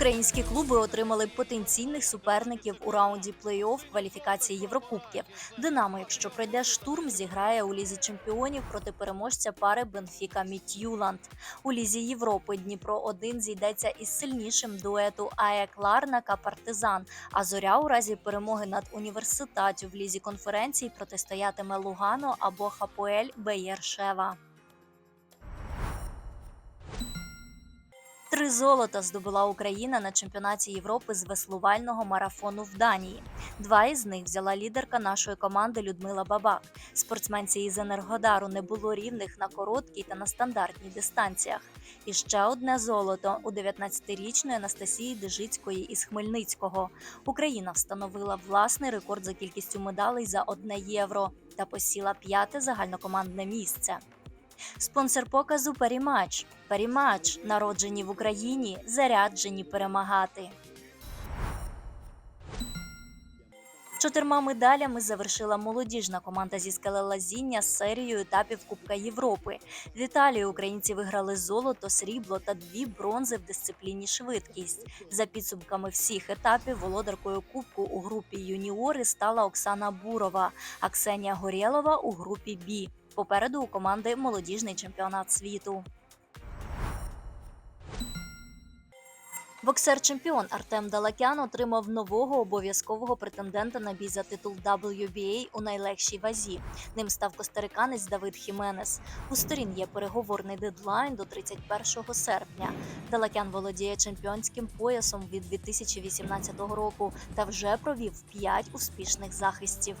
Українські клуби отримали потенційних суперників у раунді плей-офф кваліфікації Єврокубків. Динамо, якщо пройде штурм, зіграє у лізі чемпіонів проти переможця пари Бенфіка Міт'юланд. У лізі Європи Дніпро 1 зійдеться із сильнішим дуету АЕК Ларнака Партизан. А зоря у разі перемоги над університатів в лізі конференції протистоятиме Лугано або Хапоель Беєршева. Три золота здобула Україна на чемпіонаті Європи з веслувального марафону в Данії. Два із них взяла лідерка нашої команди Людмила Бабак. Спортсменці із Енергодару не було рівних на короткій та на стандартній дистанціях. І ще одне золото у 19-річної Анастасії Дежицької із Хмельницького. Україна встановила власний рекорд за кількістю медалей за одне євро та посіла п'яте загальнокомандне місце. Спонсор показу Парімач. Парімач, народжені в Україні, заряджені перемагати. Чотирма медалями завершила молодіжна команда зі скелелазіння з серією етапів Кубка Європи. В Італії українці виграли золото, срібло та дві бронзи в дисципліні швидкість. За підсумками всіх етапів володаркою Кубку у групі юніори стала Оксана Бурова, а Ксенія Горєлова у групі Бі. Попереду у команди молодіжний чемпіонат світу. Боксер-чемпіон Артем Далакян отримав нового обов'язкового претендента на бій за титул WBA у найлегшій вазі. Ним став костариканець Давид Хіменес. У сторін є переговорний дедлайн до 31 серпня. Далакян володіє чемпіонським поясом від 2018 року та вже провів 5 успішних захистів.